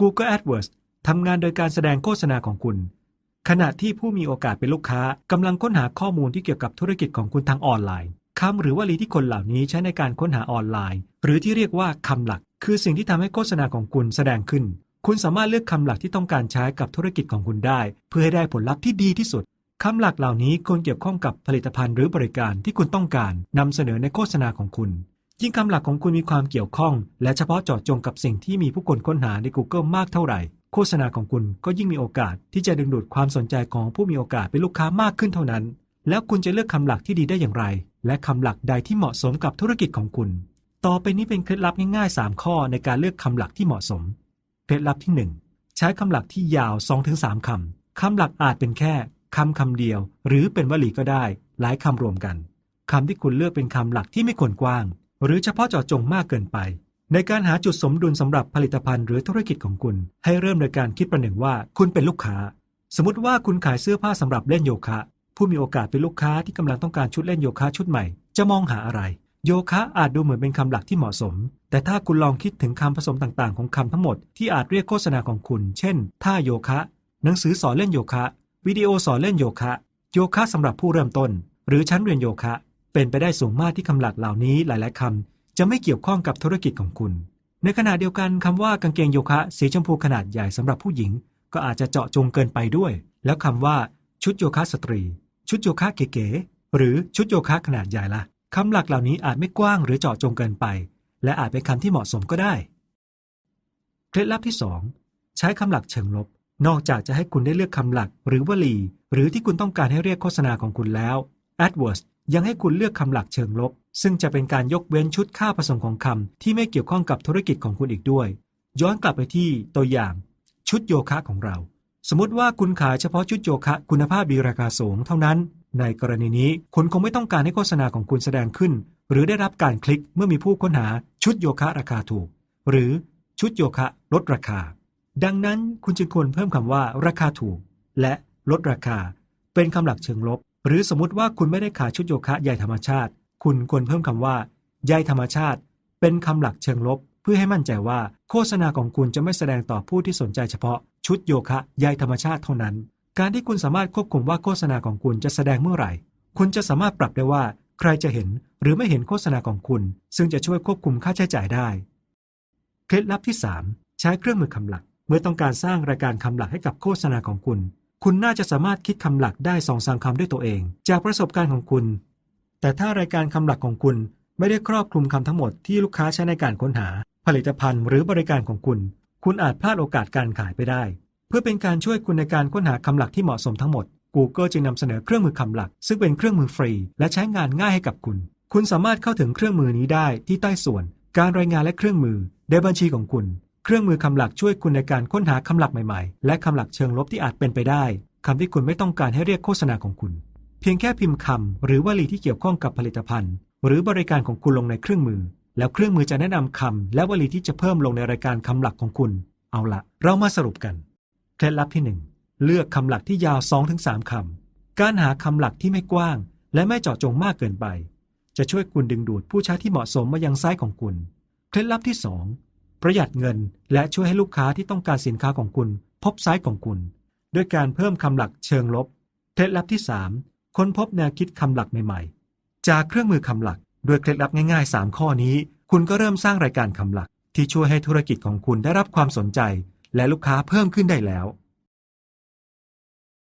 Google AdWords ทำงานโดยการแสดงโฆษณาของคุณ ขณะที่ผู้มีโอกาสเป็นลูกค้ากำลังค้นหาข้อมูลที่เกี่ยวกับธุรกิจของคุณทางออนไลน์คำหรือวลีที่คนเหล่านี้ใช้ในการค้นหาออนไลน์ หรือที่เรียกว่าคำหลัก คือสิ่งที่ทำให้โฆษณาของคุณแสดงขึ้น คุณสามารถเลือกคำหลักที่ต้องการใช้กับธุรกิจของคุณได้ เพื่อให้ได้ผลลัพธ์ที่ดีที่สุดคำหลักเหล่านี้ควรเกี่ยวข้องกับผลิตภัณฑ์หรือบริการที่คุณต้องการนำเสนอในโฆษณาของคุณ ยิ่งคำหลักของคุณมีความเกี่ยวข้อง และเฉพาะเจาะจงกับสิ่งที่มีผู้คนค้นหาใน Google มากเท่าไหร่ โฆษณาของคุณก็ยิ่งมีโอกาสที่จะดึงดูดความสนใจของผู้มีโอกาสเป็นลูกค้ามากขึ้นเท่านั้น แล้วคุณจะเลือกคำหลักที่ดีได้อย่างไร และคำหลักใดที่เหมาะสมกับธุรกิจของคุณ ต่อไปนี้เป็นเคล็ดลับง่ายๆ 3 ข้อในการเลือกคำหลักที่เหมาะสม เคล็ดลับที่ 1 ใช้คำหลักที่ยาว 2-3 คำคำหลักอาจเป็นแค่คำคำเดียว หรือเป็นวลีก็ได้ หลายคำรวมกันคำที่คุณเลือกเป็นคำหลักที่ไม่ควรกว้าง หรือเฉพาะเจาะจงมากเกินไป ในการหาจุดสมดุลสำหรับผลิตภัณฑ์หรือธุรกิจของคุณ ให้เริ่มโดยการคิดประหนึ่งว่าคุณเป็นลูกค้า สมมติว่าคุณขายเสื้อผ้าสำหรับเล่นโยคะ ผู้มีโอกาสเป็นลูกค้าที่กำลังต้องการชุดเล่นโยคะชุดใหม่ จะมองหาอะไร โยคะอาจดูเหมือนเป็นคำหลักที่เหมาะสม แต่ถ้าคุณลองคิดถึงคำผสมต่างๆ ของคำทั้งหมดที่อาจเรียกโฆษณาของคุณ เช่นท่าโยคะ หนังสือสอนเล่นโยคะ วิดีโอสอนเล่นโยคะ โยคะสำหรับผู้เริ่มต้น หรือชั้นเรียนโยคะ เป็นไปได้สูงมากที่คำหลักเหล่านี้หลาย ๆคำจะไม่เกี่ยวข้องกับธุรกิจของคุณ ในขณะเดียวกันคำว่ากางเกงโยคะ สีชมพูขนาดใหญ่สำหรับผู้หญิง ก็อาจจะเจาะจงเกินไปด้วย แล้วคำว่า ชุดโยคะสตรี ชุดโยคะเก๋ๆหรือชุดโยคะขนาดใหญ่ละคำหลักเหล่านี้อาจไม่กว้างหรือเจาะจงเกินไป และอาจเป็นคำที่เหมาะสมก็ได้เคล็ดลับที่ 2 ใช้คำหลักเชิงลบ นอกจากจะให้คุณได้เลือกคำหลักหรือวลี หรือที่คุณต้องการให้เรียกโฆษณาของคุณแล้ว AdWords ยังให้คุณเลือกคำหลักเชิงลบ ซึ่งจะเป็นการยกเว้นชุดค่าผสมของคำที่ไม่เกี่ยวข้องกับธุรกิจของคุณอีกด้วย ย้อนกลับไปที่ตัวอย่าง ชุดโยคะของเรา สมมติว่าคุณขายเฉพาะชุดโยคะ คุณภาพดีราคาสูงเท่านั้น ในกรณีนี้คุณคงไม่ต้องการให้โฆษณาของคุณแสดงขึ้น หรือได้รับการคลิกเมื่อมีผู้ค้นหาชุดโยคะราคาถูก หรือชุดโยคะลดราคา ดังนั้นคุณจึงควรเพิ่มคำว่าราคาถูก และลดราคา เป็นคำหลักเชิงลบ หรือสมมติว่าคุณไม่ได้ขายชุดโยคะใยธรรมชาติ คุณควรเพิ่มคำว่าใยธรรมชาติ เป็นคำหลักเชิงลบ เพื่อให้มั่นใจว่าโฆษณาของคุณจะไม่แสดงต่อผู้ที่สนใจเฉพาะชุดโยคะใยธรรมชาติเท่านั้น การที่คุณสามารถควบคุมว่าโฆษณาของคุณจะแสดงเมื่อไหร่ คุณจะสามารถปรับได้ว่า ใครจะเห็นหรือไม่เห็นโฆษณาของคุณ ซึ่งจะช่วยควบคุมค่าใช้จ่ายได้ เคล็ดลับที่ 3 ใช้เครื่องมือคำหลัก เมื่อต้องการสร้างรายการคำหลักให้กับโฆษณาของคุณ คุณน่าจะสามารถคิดคำหลักได้สองสามคำด้วยตัวเอง จากประสบการณ์ของคุณ แต่ถ้ารายการคำหลักของคุณไม่ได้ครอบคลุมคำทั้งหมดที่ลูกค้าใช้ในการค้นหา ผลิตภัณฑ์หรือบริการของคุณ คุณอาจพลาดโอกาสการขายไปได้ เพื่อเป็นการช่วยคุณในการค้นหาคำหลักที่เหมาะสมทั้งหมด Google จึงนำเสนอเครื่องมือคำหลัก ซึ่งเป็นเครื่องมือฟรี และใช้งานง่ายให้กับคุณ คุณสามารถเข้าถึงเครื่องมือนี้ได้ที่ใต้ส่วน การรายงานและเครื่องมือในบัญชีของคุณ เครื่องมือคำหลักช่วยคุณในการค้นหาคำหลักใหม่ๆ และคำหลักเชิงลบที่อาจเป็นไปได้คำที่คุณไม่ต้องการให้เรียกโฆษณาของคุณ เพียงแค่พิมพ์คำหรือวลีที่เกี่ยวข้องกับผลิตภัณฑ์ หรือบริการของคุณลงในเครื่องมือ แล้วเครื่องมือจะแนะนำคำและวลีที่จะเพิ่มลงในรายการคำหลักของคุณ เอาละเรามาสรุปกันเคล็ดลับที่ 1 เลือกคำหลักที่ยาว 2-3 คำ การหาคำหลักที่ไม่กว้าง และไม่เจาะจงมากเกินไป จะช่วยคุณดึงดูดผู้ใช้ที่เหมาะสมมายังไซต์ของคุณ เคล็ดลับที่ 2 ประหยัดเงิน และช่วยให้ลูกค้าที่ต้องการสินค้าของคุณ พบไซต์ของคุณ ด้วยการเพิ่มคำหลักเชิงลบเคล็ดลับที่ 3 ค้นพบแนวคิดคำหลักใหม่ๆ จากเครื่องมือคำหลักด้วยเคล็ดลับง่าย ๆ 3 ข้อนี้ คุณก็เริ่มสร้างรายการคำหลัก ที่ช่วยให้ธุรกิจของคุณได้รับความสนใจ และลูกค้าเพิ่มขึ้นได้แล้ว